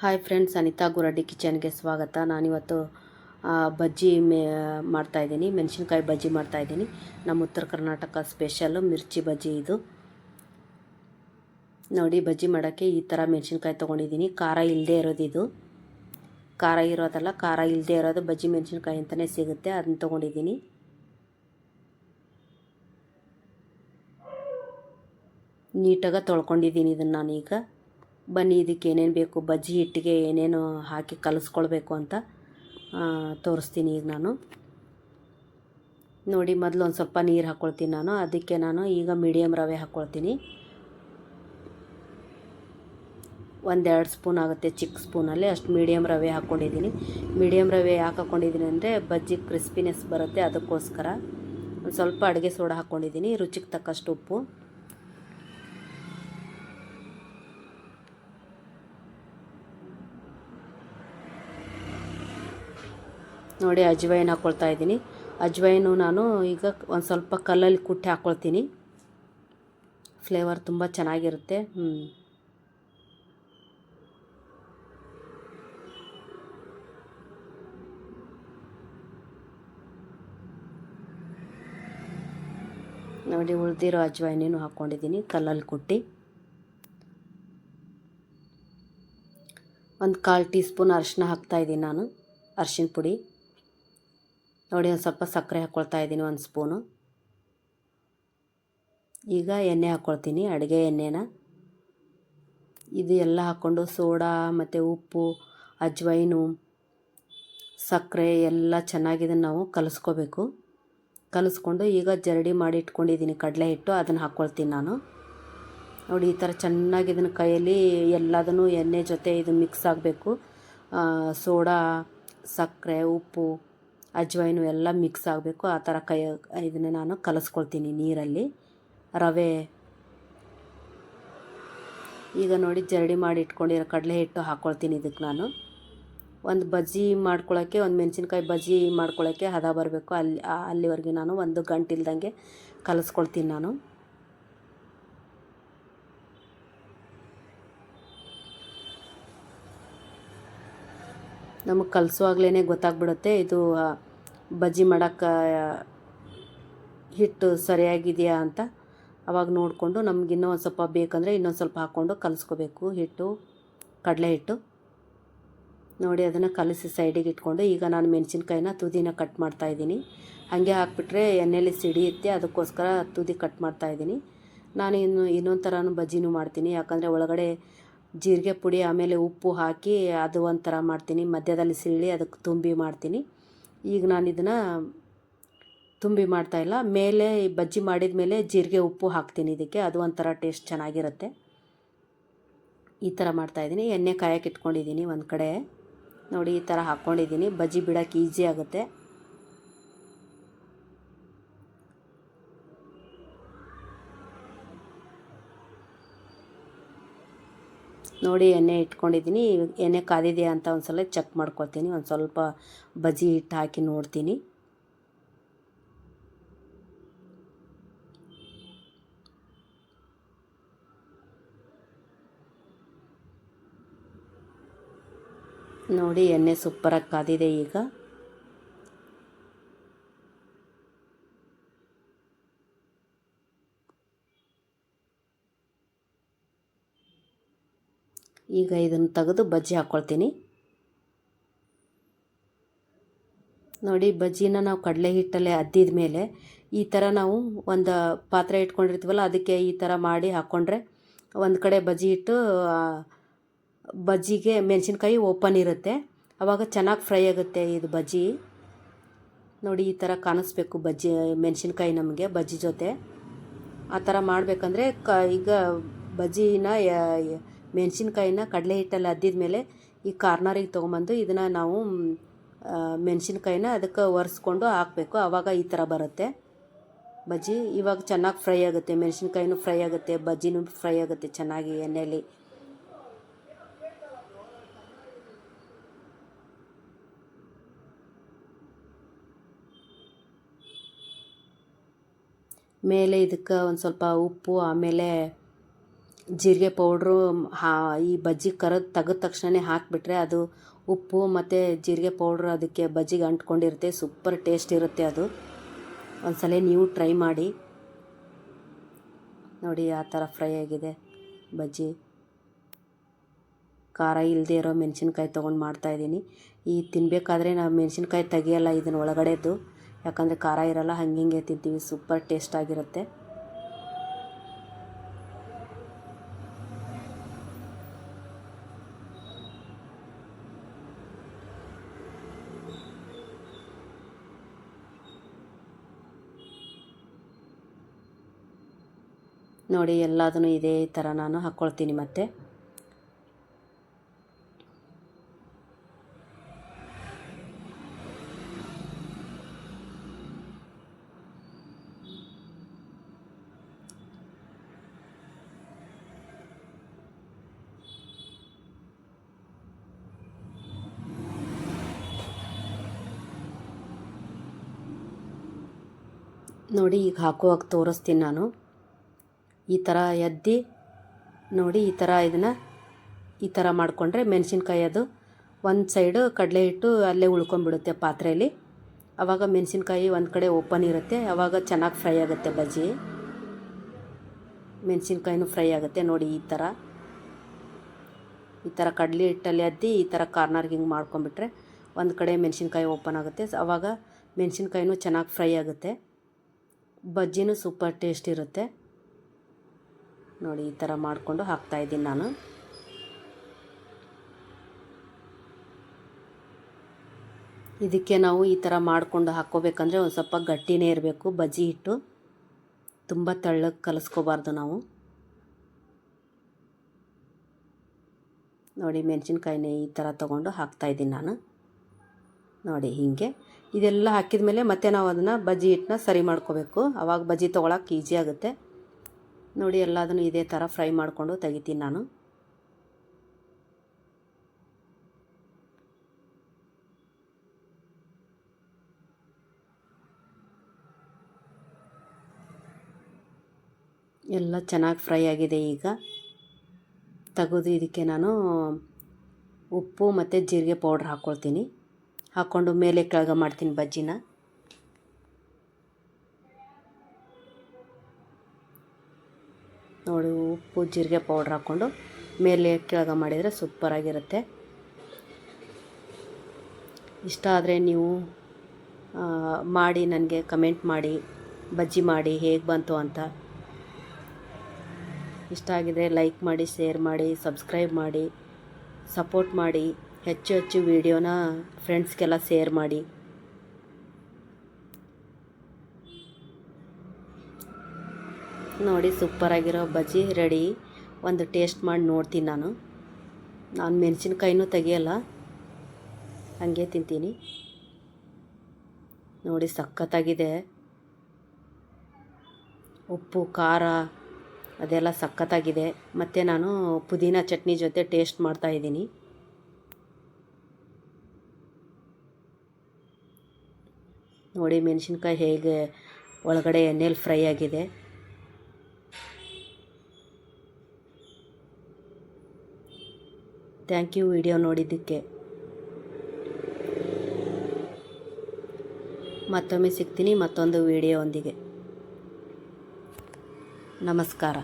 Hi friends Anita Guraddi ಕಿಚನ್ಗೆ ಸ್ವಾಗತ. ನಾನಿವತ್ತು ಬಜ್ಜಿ ಮೇ ಮಾಡ್ತಾಯಿದ್ದೀನಿ ಮೆಣಸಿನ್ಕಾಯಿ ಬಜ್ಜಿ ಮಾಡ್ತಾಯಿದ್ದೀನಿ ನಮ್ಮ ಉತ್ತರ ಕರ್ನಾಟಕ ಸ್ಪೆಷಲ್ಲು ಮಿರ್ಚಿ ಬಜ್ಜಿ ಇದು. ನೋಡಿ, ಬಜ್ಜಿ ಮಾಡೋಕ್ಕೆ ಈ ಥರ ಮೆಣಸಿನ್ಕಾಯಿ ತೊಗೊಂಡಿದ್ದೀನಿ. ಖಾರ ಇಲ್ಲದೆ ಇರೋದು ಇದು. ಖಾರ ಇರೋದಲ್ಲ, ಖಾರ ಇಲ್ಲದೆ ಇರೋದು ಬಜ್ಜಿ ಮೆಣಸಿನ್ಕಾಯಿ ಅಂತಲೇ ಸಿಗುತ್ತೆ. ಅದನ್ನ ತೊಗೊಂಡಿದ್ದೀನಿ. ನೀಟಾಗಿ ತೊಳ್ಕೊಂಡಿದ್ದೀನಿ ಇದನ್ನು ನಾನೀಗ. ಬನ್ನಿ, ಇದಕ್ಕೆ ಏನೇನು ಬೇಕು, ಬಜ್ಜಿ ಹಿಟ್ಟಿಗೆ ಏನೇನು ಹಾಕಿ ಕಲಿಸ್ಕೊಳ್ಬೇಕು ಅಂತ ತೋರಿಸ್ತೀನಿ ಈಗ ನಾನು. ನೋಡಿ, ಮೊದಲು ಒಂದು ಸ್ವಲ್ಪ ನೀರು ಹಾಕ್ಕೊಳ್ತೀನಿ ನಾನು. ಅದಕ್ಕೆ ನಾನು ಈಗ ಮೀಡಿಯಮ್ ರವೆ ಹಾಕ್ಕೊಳ್ತೀನಿ ಒಂದೆರಡು ಸ್ಪೂನ್ ಆಗುತ್ತೆ ಚಿಕ್ಕ ಸ್ಪೂನಲ್ಲಿ. ಅಷ್ಟು ಮೀಡಿಯಮ್ ರವೆ ಹಾಕ್ಕೊಂಡಿದ್ದೀನಿ ಮೀಡಿಯಮ್ ರವೆ ಯಾಕೆ ಹಾಕ್ಕೊಂಡಿದ್ದೀನಿ ಅಂದರೆ, ಬಜ್ಜಿ ಕ್ರಿಸ್ಪಿನೆಸ್ ಬರುತ್ತೆ ಅದಕ್ಕೋಸ್ಕರ. ಒಂದು ಸ್ವಲ್ಪ ಅಡುಗೆ ಸೋಡಾ ಹಾಕ್ಕೊಂಡಿದ್ದೀನಿ ರುಚಿಗೆ ತಕ್ಕಷ್ಟು ಉಪ್ಪು. ನೋಡಿ ಅಜ್ವೈನ್ ಹಾಕ್ಕೊಳ್ತಾ ಇದ್ದೀನಿ. ಅಜ್ವೈನು ನಾನು ಈಗ ಒಂದು ಸ್ವಲ್ಪ ಕಲ್ಲಲ್ಲಿ ಕುಟ್ಟಿ ಹಾಕ್ಕೊಳ್ತೀನಿ ಫ್ಲೇವರ್ ತುಂಬ ಚೆನ್ನಾಗಿರುತ್ತೆ. ಹ್ಞೂ ನೋಡಿ ಉಳಿದಿರೋ ಅಜ್ವೈನೇನು ಹಾಕ್ಕೊಂಡಿದ್ದೀನಿ ಕಲ್ಲಲ್ಲಿ ಕುಟ್ಟಿ. ಒಂದು ಕಾಲು ಟೀ ಸ್ಪೂನ್ ಅರಿಶಿನ ಹಾಕ್ತಾಯಿದ್ದೀನಿ ನಾನು ಅರಿಶಿನ ಪುಡಿ. ನೋಡಿ ಒಂದು ಸ್ವಲ್ಪ ಸಕ್ಕರೆ ಹಾಕ್ಕೊಳ್ತಾ ಇದ್ದೀನಿ ಒಂದು ಸ್ಪೂನು. ಈಗ ಎಣ್ಣೆ ಹಾಕ್ಕೊಳ್ತೀನಿ ಅಡುಗೆ ಎಣ್ಣೆನ. ಇದು ಎಲ್ಲ ಹಾಕ್ಕೊಂಡು ಸೋಡಾ ಮತ್ತು ಉಪ್ಪು, ಅಜ್ವೈನು, ಸಕ್ಕರೆ ಎಲ್ಲ ಚೆನ್ನಾಗಿ ಇದನ್ನು ನಾವು ಕಲಿಸ್ಕೋಬೇಕು. ಕಲಿಸ್ಕೊಂಡು ಈಗ ಜರಡಿ ಮಾಡಿ ಇಟ್ಕೊಂಡಿದ್ದೀನಿ ಕಡಲೆ ಹಿಟ್ಟು, ಅದನ್ನು ಹಾಕ್ಕೊಳ್ತೀನಿ ನಾನು. ನೋಡಿ ಈ ಥರ ಚೆನ್ನಾಗಿ ಕೈಯಲ್ಲಿ ಎಲ್ಲದನ್ನು ಎಣ್ಣೆ ಜೊತೆ ಇದು ಮಿಕ್ಸ್ ಆಗಬೇಕು. ಸೋಡಾ, ಸಕ್ಕರೆ, ಉಪ್ಪು ಅಜ್ವೈನು ಎಲ್ಲ ಮಿಕ್ಸ್ ಆಗಬೇಕು. ಆ ಥರ ಕೈ, ಇದನ್ನು ನಾನು ಕಲಸ್ಕೊಳ್ತೀನಿ ನೀರಲ್ಲಿ. ರವೆ. ಈಗ ನೋಡಿ ಜರಡಿ ಮಾಡಿ ಇಟ್ಕೊಂಡಿರೋ ಕಡಲೆ ಹಿಟ್ಟು ಹಾಕ್ಕೊಳ್ತೀನಿ ಇದಕ್ಕೆ ನಾನು. ಒಂದು ಬಜ್ಜಿ ಮಾಡ್ಕೊಳ್ಳೋಕ್ಕೆ ಒಂದು ಮೆಣಸಿನ್ಕಾಯಿ ಬಜ್ಜಿ ಮಾಡ್ಕೊಳ್ಳೋಕ್ಕೆ ಹದ ಬರಬೇಕು. ಅಲ್ಲಿ ಅಲ್ಲಿವರೆಗೆ ನಾನು ಒಂದು ಗಂಟೆ ಇಲ್ದಂಗೆ ಕಲಿಸ್ಕೊಳ್ತೀನಿ ನಾನು. ನಮಗೆ ಕಲಿಸುವಾಗ್ಲೇ ಗೊತ್ತಾಗ್ಬಿಡುತ್ತೆ. ಇದು ಬಜ್ಜಿ ಮಾಡೋಕ್ಕೆ ಹಿಟ್ಟು ಸರಿಯಾಗಿದೆಯಾ ಅಂತ ಅವಾಗ ನೋಡಿಕೊಂಡು ನಮ್ಗೆ ಇನ್ನೂ ಒಂದು ಸ್ವಲ್ಪ ಬೇಕಂದರೆ ಇನ್ನೊಂದು ಸ್ವಲ್ಪ ಹಾಕ್ಕೊಂಡು ಕಲಿಸ್ಕೋಬೇಕು. ಹಿಟ್ಟು, ಕಡಲೆ ಹಿಟ್ಟು. ನೋಡಿ, ಅದನ್ನು ಕಲಸಿ ಸೈಡಿಗೆ ಇಟ್ಕೊಂಡು ಈಗ ನಾನು ಮೆಣಸಿನ್ಕಾಯಿನ ತುದಿನ ಕಟ್ ಮಾಡ್ತಾ ಇದ್ದೀನಿ. ಹಾಗೆ ಹಾಕ್ಬಿಟ್ರೆ ಎಣ್ಣೆಲಿ ಸಿಡಿಯುತ್ತೆ, ಅದಕ್ಕೋಸ್ಕರ ತುದಿ ಕಟ್ ಮಾಡ್ತಾ ಇದ್ದೀನಿ. ನಾನು ಇನ್ನು ಇನ್ನೊಂದು ಥರನೂ ಬಜ್ಜಿನೂ ಮಾಡ್ತೀನಿ. ಯಾಕಂದರೆ ಒಳಗಡೆ ಜೀರಿಗೆ ಪುಡಿ, ಆಮೇಲೆ ಉಪ್ಪು ಹಾಕಿ ಅದು ಒಂಥರ ಮಾಡ್ತೀನಿ. ಮಧ್ಯದಲ್ಲಿ ಸಿಳಿ ಅದಕ್ಕೆ ತುಂಬಿ ಮಾಡ್ತೀನಿ. ಈಗ ನಾನು ಇದನ್ನು ತುಂಬಿ ಮಾಡ್ತಾಯಿಲ್ಲ ಮೇಲೆ ಬಜ್ಜಿ ಮಾಡಿದ ಮೇಲೆ ಜೀರಿಗೆ, ಉಪ್ಪು ಹಾಕ್ತೀನಿ ಇದಕ್ಕೆ. ಅದು ಒಂಥರ ಟೇಸ್ಟ್ ಚೆನ್ನಾಗಿರುತ್ತೆ. ಈ ಥರ ಮಾಡ್ತಾಯಿದ್ದೀನಿ ಎಣ್ಣೆ ಕಾಯಕ್ಕೆ ಇಟ್ಕೊಂಡಿದ್ದೀನಿ ಒಂದು ಕಡೆ. ನೋಡಿ, ಈ ಥರ ಹಾಕ್ಕೊಂಡಿದ್ದೀನಿ ಬಜ್ಜಿ ಬಿಡೋಕ್ಕೆ ಈಸಿ ಆಗುತ್ತೆ. ನೋಡಿ ಎಣ್ಣೆ ಇಟ್ಕೊಂಡಿದ್ದೀನಿ. ಎಣ್ಣೆ ಕಾದಿದೆಯಾ ಅಂತ ಒಂದು ಸಲ ಚೆಕ್ ಮಾಡ್ಕೊಳ್ತೀನಿ. ಒಂದು ಸ್ವಲ್ಪ ಬಜ್ಜಿ ಹಿಟ್ಟು ಹಾಕಿ ನೋಡ್ತೀನಿ. ನೋಡಿ ಎಣ್ಣೆ ಸೂಪರಾಗಿ ಕಾದಿದೆ ಈಗ. ಈಗ ಇದನ್ನು ತೆಗೆದು ಬಜ್ಜಿ ಹಾಕ್ಕೊಳ್ತೀನಿ ನೋಡಿ, ಬಜ್ಜಿನ ನಾವು ಕಡಲೆ ಹಿಟ್ಟಲ್ಲೇ ಅದ್ದಿದ ಮೇಲೆ ಈ ಥರ ನಾವು ಒಂದು ಪಾತ್ರೆ ಇಟ್ಕೊಂಡಿರ್ತೀವಲ್ಲ, ಅದಕ್ಕೆ ಈ ಥರ ಮಾಡಿ ಹಾಕ್ಕೊಂಡ್ರೆ ಒಂದು ಕಡೆ ಬಜ್ಜಿ ಇಟ್ಟು ಬಜ್ಜಿಗೆ ಮೆಣಸಿನ್ಕಾಯಿ ಓಪನ್ ಇರುತ್ತೆ. ಆವಾಗ ಚೆನ್ನಾಗಿ ಫ್ರೈ ಆಗುತ್ತೆ ಇದು ಬಜ್ಜಿ. ನೋಡಿ, ಈ ಥರ ಕಾಣಿಸ್ಬೇಕು ಬಜ್ಜಿ, ಮೆಣಸಿನ್ಕಾಯಿ ನಮಗೆ ಬಜ್ಜಿ ಜೊತೆ. ಆ ಥರ ಮಾಡಬೇಕಂದ್ರೆ ಕ, ಈಗ ಬಜ್ಜಿನ ಮೆಣಸಿನ್ಕಾಯಿನ ಕಡಲೆ ಹಿಟ್ಟಲ್ಲಿ ಅದ್ದಿದ ಮೇಲೆ ಈ ಕಾರ್ನರಿಗೆ ತೊಗೊಂಬಂದು ಇದನ್ನು ನಾವು ಮೆಣಸಿನ್ಕಾಯಿನ ಅದಕ್ಕೆ ಒರೆಸ್ಕೊಂಡು ಹಾಕಬೇಕು. ಆವಾಗ ಈ ಥರ ಬರುತ್ತೆ. ಬಜ್ಜಿ ಇವಾಗ ಚೆನ್ನಾಗಿ ಫ್ರೈ ಆಗುತ್ತೆ. ಮೆಣಸಿನ್ಕಾಯಿನೂ ಫ್ರೈ ಆಗುತ್ತೆ. ಬಜ್ಜಿನೂ ಫ್ರೈ ಆಗುತ್ತೆ ಚೆನ್ನಾಗಿ ಎಣ್ಣೆಯಲ್ಲಿ ಮೇಲೆ ಇದಕ್ಕೆ ಒಂದು ಸ್ವಲ್ಪ ಉಪ್ಪು, ಆಮೇಲೆ ಜೀರಿಗೆ ಪೌಡ್ರು, ಹಾ, ಈ ಬಜ್ಜಿ ಕರೆದು ತೆಗೆದ ತಕ್ಷಣನೇ ಹಾಕಿಬಿಟ್ರೆ ಅದು ಉಪ್ಪು ಮತ್ತು ಜೀರಿಗೆ ಪೌಡ್ರ್ ಅದಕ್ಕೆ ಬಜ್ಜಿಗೆ ಅಂಟ್ಕೊಂಡಿರುತ್ತೆ. ಸೂಪರ್ ಟೇಸ್ಟ್ ಇರುತ್ತೆ ಅದು. ಒಂದ್ಸಲ ನೀವು ಟ್ರೈ ಮಾಡಿ. ನೋಡಿ ಆ ಥರ ಫ್ರೈ ಆಗಿದೆ ಬಜ್ಜಿ. ಖಾರ ಇಲ್ಲದೆ ಇರೋ ಮೆಣಸಿನ್ಕಾಯಿ ತೊಗೊಂಡು ಮಾಡ್ತಾಯಿದ್ದೀನಿ ಈ ತಿನ್ನಬೇಕಾದ್ರೆ ನಾವು ಮೆಣಸಿನ್ಕಾಯಿ ತೆಗಿಯಲ್ಲ ಇದನ್ನ ಒಳಗಡೆದು ಯಾಕಂದರೆ ಖಾರ ಇರಲ್ಲ, ಹಂಗೆ ಹಿಂಗೆ ತಿಂತೀವಿ. ಸೂಪರ್ ಟೇಸ್ಟ್ ಆಗಿರುತ್ತೆ. ನೋಡಿ ಎಲ್ಲದನ್ನು ಇದೇ ಥರ ನಾನು ಹಾಕ್ಕೊಳ್ತೀನಿ ಮತ್ತೆ. ನೋಡಿ ಈಗ ಹಾಕುವಾಗ ತೋರಿಸ್ತೀನಿ ನಾನು. ಈ ಥರ ಎದ್ದು ನೋಡಿ, ಈ ಥರ ಇದನ್ನು ಈ ಥರ ಮಾಡಿಕೊಂಡ್ರೆ ಮೆಣಸಿನ್ಕಾಯಿ ಅದು ಒಂದು ಸೈಡು ಕಡಲೆ ಹಿಟ್ಟು ಅಲ್ಲೇ ಉಳ್ಕೊಂಡ್ಬಿಡುತ್ತೆ ಪಾತ್ರೆಯಲ್ಲಿ ಆವಾಗ ಮೆಣಸಿನ್ಕಾಯಿ ಒಂದು ಕಡೆ ಓಪನ್ ಇರುತ್ತೆ. ಆವಾಗ ಚೆನ್ನಾಗಿ ಫ್ರೈ ಆಗುತ್ತೆ ಬಜ್ಜಿ. ಮೆಣಸಿನ್ಕಾಯಿನೂ ಫ್ರೈ ಆಗುತ್ತೆ ನೋಡಿ ಈ ಥರ ಈ ಥರ ಕಡಲೆ ಹಿಟ್ಟಲ್ಲಿ ಅದ್ದಿ ಈ ಥರ ಕಾರ್ನರ್ಗೆ ಹಿಂಗೆ ಮಾಡ್ಕೊಂಬಿಟ್ರೆ ಒಂದು ಕಡೆ ಮೆಣಸಿನ್ಕಾಯಿ ಓಪನ್ ಆಗುತ್ತೆ. ಆವಾಗ ಮೆಣಸಿನ್ಕಾಯಿನೂ ಚೆನ್ನಾಗಿ ಫ್ರೈ ಆಗುತ್ತೆ. ಬಜ್ಜಿನೂ ಸೂಪರ್ ಟೇಸ್ಟ್ ಇರುತ್ತೆ. ನೋಡಿ, ಈ ಥರ ಮಾಡಿಕೊಂಡು ಹಾಕ್ತಾಯಿದ್ದೀನಿ ನಾನು. ಇದಕ್ಕೆ ನಾವು ಈ ಥರ ಮಾಡಿಕೊಂಡು ಹಾಕ್ಕೋಬೇಕಂದ್ರೆ ಒಂದು ಸ್ವಲ್ಪ ಗಟ್ಟಿನೇ ಇರಬೇಕು, ಬಜ್ಜಿ ಹಿಟ್ಟು. ತುಂಬ ತಳ್ಳಕ್ಕೆ ಕಲಸ್ಕೋಬಾರ್ದು ನಾವು. ನೋಡಿ, ಮೆಣಸಿನ್ಕಾಯಿನೇ ಈ ಥರ ತೊಗೊಂಡು ಹಾಕ್ತಾಯಿದ್ದೀನಿ ನಾನು. ನೋಡಿ, ಹೀಗೆ. ಇದೆಲ್ಲ ಹಾಕಿದ ಮೇಲೆ ಮತ್ತೆ ನಾವು ಅದನ್ನು ಬಜ್ಜಿ ಹಿಟ್ಟನ್ನ ಸರಿ ಮಾಡ್ಕೋಬೇಕು. ಆವಾಗ ಬಜ್ಜಿ ತೊಗೊಳಕ್ಕೆ ಈಸಿ ಆಗುತ್ತೆ. ನೋಡಿ, ಎಲ್ಲದನ್ನು ಇದೇ ಥರ ಫ್ರೈ ಮಾಡಿಕೊಂಡು ತೆಗಿತೀನಿ ನಾನು. ಎಲ್ಲ ಚೆನ್ನಾಗಿ ಫ್ರೈ ಆಗಿದೆ ಈಗ. ತೆಗೆದು ಇದಕ್ಕೆ ನಾನು ಉಪ್ಪು ಮತ್ತು ಜೀರಿಗೆ ಪೌಡ್ರ್ ಹಾಕ್ಕೊಳ್ತೀನಿ ಹಾಕ್ಕೊಂಡು ಮೇಲೆ ಕೆಳಗೆ ಮಾಡ್ತೀನಿ ಬಜ್ಜಿನ. ನೋಡಿ ಉಪ್ಪು, ಜೀರಿಗೆ ಪೌಡ್ರ್ ಹಾಕ್ಕೊಂಡು ಮೇಲೆ ಕೆಳಗೆ ಮಾಡಿದರೆ ಸೂಪರಾಗಿರುತ್ತೆ ಇಷ್ಟ ಆದರೆ ನೀವು ಮಾಡಿ, ನನಗೆ ಕಮೆಂಟ್ ಮಾಡಿ, ಬಜ್ಜಿ ಮಾಡಿ, ಹೇಗೆ ಬಂತು ಅಂತ. ಇಷ್ಟ ಆಗಿದೆ ಲೈಕ್ ಮಾಡಿ ಶೇರ್ ಮಾಡಿ ಸಬ್ಸ್ಕ್ರೈಬ್ ಮಾಡಿ ಸಪೋರ್ಟ್ ಮಾಡಿ, ಹೆಚ್ಚು ಹೆಚ್ಚು ವೀಡಿಯೋನ ಫ್ರೆಂಡ್ಸ್ಗೆಲ್ಲ ಶೇರ್ ಮಾಡಿ. ನೋಡಿ, ಸೂಪರಾಗಿರೋ ಬಜ್ಜಿ ರೆಡಿ ಒಂದು ಟೇಸ್ಟ್ ಮಾಡಿ ನೋಡ್ತೀನಿ ನಾನು. ನಾನು ಮೆಣಸಿನ್ಕಾಯಿನೂ ತೆಗಿಯಲ್ಲ. ಹಾಗೆ ತಿಂತೀನಿ. ನೋಡಿ, ಸಖತ್ತಾಗಿದೆ. ಉಪ್ಪು, ಖಾರ, ಅದೆಲ್ಲ ಸಖತ್ತಾಗಿದೆ. ಮತ್ತು ನಾನು ಪುದೀನ ಚಟ್ನಿ ಜೊತೆ ಟೇಸ್ಟ್ ಮಾಡ್ತಾಯಿದ್ದೀನಿ ನೋಡಿ, ಮೆಣಸಿನ್ಕಾಯಿ ಹೇಗೆ ಒಳಗಡೆ ಎಣ್ಣೆಲಿ ಫ್ರೈ ಆಗಿದೆ. ಥ್ಯಾಂಕ್ ಯು ವಿಡಿಯೋ ನೋಡಿದ್ದಕ್ಕೆ. ಮತ್ತೊಮ್ಮೆ ಸಿಗ್ತೀನಿ ಮತ್ತೊಂದು ವಿಡಿಯೋ ಒಂದಿಗೆ. ನಮಸ್ಕಾರ.